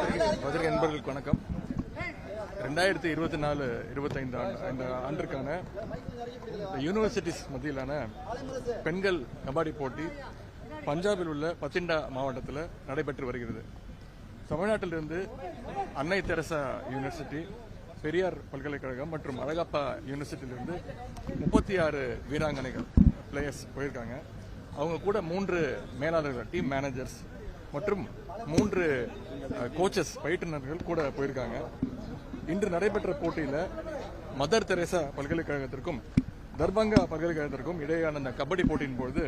பத்திரிகை நண்பர்களுக்கு வணக்கம். ரெண்டாயிரத்தி இருபத்தி நாலு இருபத்தைந்து ஆண்டு இந்த ஆண்டிற்கான யூனிவர்சிட்டிஸ் மத்தியிலான பெண்கள் கபாடி போட்டி பஞ்சாபில் உள்ள பத்திண்டா மாவட்டத்தில் நடைபெற்று வருகிறது. தமிழ்நாட்டிலிருந்து அன்னை தெரசா யூனிவர்சிட்டி பெரியார் பல்கலைக்கழகம் மற்றும் அழகப்பா யூனிவர்சிட்டியிலிருந்து முப்பத்தி ஆறு வீராங்கனைகள் பிளேயர்ஸ் போயிருக்காங்க. அவங்க கூட மூன்று மேலாளர்கள் டீம் மேனேஜர்ஸ் மற்றும் மூன்று கோச்சஸ் பயிற்றுநர்கள் கூட போயிருக்காங்க. இன்று நடைபெற்ற போட்டியில் மதர் தெரேசா பல்கலைக்கழகத்திற்கும் தர்பங்கா பல்கலைக்கழகத்திற்கும் இடையேயான அந்த கபடி போட்டியின் பொழுது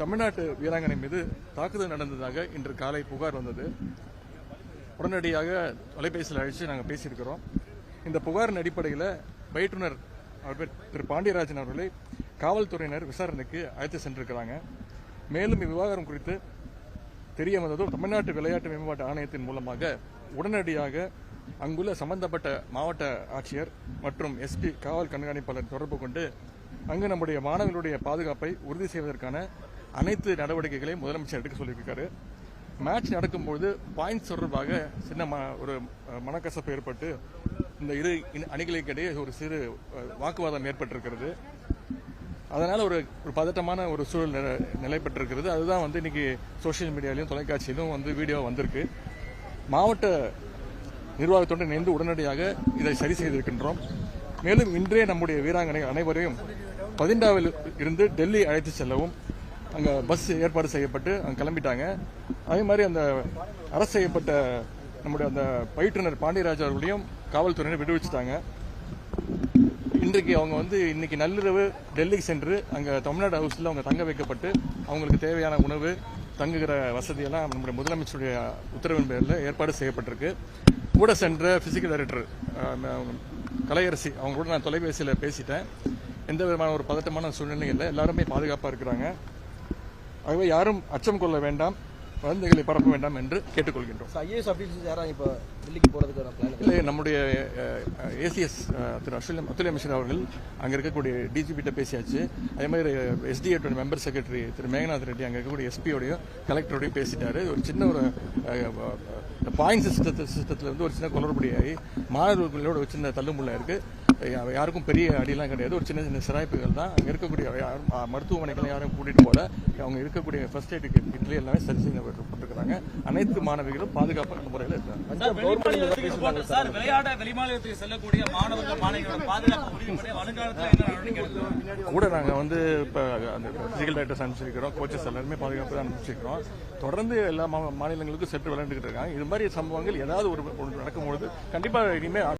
தமிழ்நாட்டு வீராங்கனை மீது தாக்குதல் நடந்ததாக இன்று காலை புகார் வந்தது. உடனடியாக தொலைபேசியில் அழைச்சு நாங்கள் பேசியிருக்கிறோம். இந்த புகாரின் அடிப்படையில் பயிற்றுனர் அவர் திரு பாண்டியராஜன் அவர்களை காவல்துறையினர் விசாரணைக்கு அழைத்து சென்றிருக்கிறாங்க. மேலும் இவ்விவகாரம் குறித்து தெரிய வந்ததும் தமிழ்நாட்டு விளையாட்டு மேம்பாட்டு ஆணையத்தின் மூலமாக உடனடியாக அங்குள்ள சம்பந்தப்பட்ட மாவட்ட ஆட்சியர் மற்றும் எஸ்பி காவல் கண்காணிப்பாளர் தொடர்பு கொண்டு அங்கு நம்முடைய மாணவர்களுடைய பாதுகாப்பை உறுதி செய்வதற்கான அனைத்து நடவடிக்கைகளையும் முதலமைச்சர் எடுக்க சொல்லியிருக்காரு. மேட்ச் நடக்கும்போது பாயிண்ட்ஸ் தொடர்பாக சின்ன ம- ஒரு மனக்கசப்பு ஏற்பட்டு இந்த இரு அணிகளுக்கிடையே ஒரு சிறு வாக்குவாதம் ஏற்பட்டிருக்கிறது. அதனால் ஒரு ஒரு பதட்டமான ஒரு சூழல் நில- நிலை பெற்றிருக்கிறது அதுதான் வந்து இன்றைக்கி சோஷியல் மீடியாலையும் தொலைக்காட்சியிலும் வந்து வீடியோ வந்திருக்கு. மாவட்ட நிர்வாகத்தோடு இணைந்து உடனடியாக இதை சரி செய்திருக்கின்றோம். மேலும் இன்றே நம்முடைய வீராங்கனை அனைவரையும் பதிண்டாவில் இருந்து டெல்லி அழைத்து செல்லவும் அங்கே பஸ் ஏற்பாடு செய்யப்பட்டு அங்கே கிளம்பிட்டாங்க. அதே மாதிரி அந்த அரசு செய்யப்பட்ட நம்முடைய அந்த பயிற்றுனர் பாண்டியராஜ் அவர்களையும் காவல்துறையினர் விடுவிச்சிட்டாங்க. இன்றைக்கு அவங்க வந்து இன்னைக்கு நள்ளிரவு டெல்லிக்கு சென்று அங்கே தமிழ்நாடு ஹவுஸில் அவங்க தங்க வைக்கப்பட்டு அவங்களுக்கு தேவையான உணவு தங்குகிற வசதியெல்லாம் நம்முடைய முதலமைச்சருடைய உத்தரவின் பேரில் ஏற்பாடு செய்யப்பட்டிருக்கு. கூட சென்ற பிசிக்கல் டைரக்டர் கலையரசி அவங்க கூட நான் தொலைபேசியில் பேசிட்டேன். எந்த விதமான ஒரு பதட்டமான சூழ்நிலையும் இல்லை. எல்லாருமே பாதுகாப்பாக இருக்கிறாங்க. ஆகவே யாரும் அச்சம் கொள்ள வேண்டாம். வதந்திகளை பரப்ப வேண்டாம் என்று கேட்டுக்கொள்கின்றோம். ஐஏஎஸ் ஆஃபீஸர்ஸ் யாரும் இப்போ டெல்லிக்கு போகிறதுக்கான பிளான் இல்லை நம்முடைய ஏசிஎஸ் திரு அஷுல் அத்துல் மிஸ்ரா அவர்கள் அங்கே இருக்கக்கூடிய டிஜிபிட்ட பேசியாச்சு. அதே மாதிரி எஸ்டிஏ மெம்பர் செக்ரட்டரி திரு மேகநாத் ரெட்டி அங்கே இருக்கக்கூடிய எஸ்பியோடையும் கலெக்டரோடையும் பேசிட்டாரு. ஒரு சின்ன ஒரு பாயிண்ட் சிஸ்டத்து சிஸ்டத்தில் வந்து ஒரு சின்ன குளறுபடியாகி மாணவர்களோட ஒரு சின்ன தள்ளுமுள்ள இருக்கு. யா- யாருக்கும் பெரிய அடியெல்லாம் கிடையாது. ஒரு சின்ன சின்ன சிராய்ப்புகள் தான். அங்கே இருக்கக்கூடிய யாரும் மருத்துவமனைகள் யாரும் கூட்டிட்டு போல அவங்க இருக்கக்கூடிய ஃபர்ஸ்ட் எய்டு கிட்ல எல்லாமே சரி செய்யப்பட்டிருக்கிறாங்க அனைத்து மாணவிகளும் பாதுகாப்பான முறையில் இருக்காங்க. விளையாட வெளிமாநிலத்துக்கு செல்லக்கூடிய மாணவர்கள் மாணவிகளோட பாதுகாப்பு கூட நாங்கள் வந்து இப்போ அந்த பிசிக்கல் டைரக்டர்ஸ் அனுப்பிச்சிருக்கிறோம். கோச்சஸ் எல்லாருமே பாதுகாப்பு தான் அனுப்பிச்சிருக்கிறோம். தொடர்ந்து எல்லா மாநிலங்களுக்கும் சென்று விளையாண்டுக்கிட்டு இருக்காங்க. இது மாதிரி சம்பவங்கள் ஏதாவது ஒரு நடக்கும்பொழுது கண்டிப்பாக இனிமேல்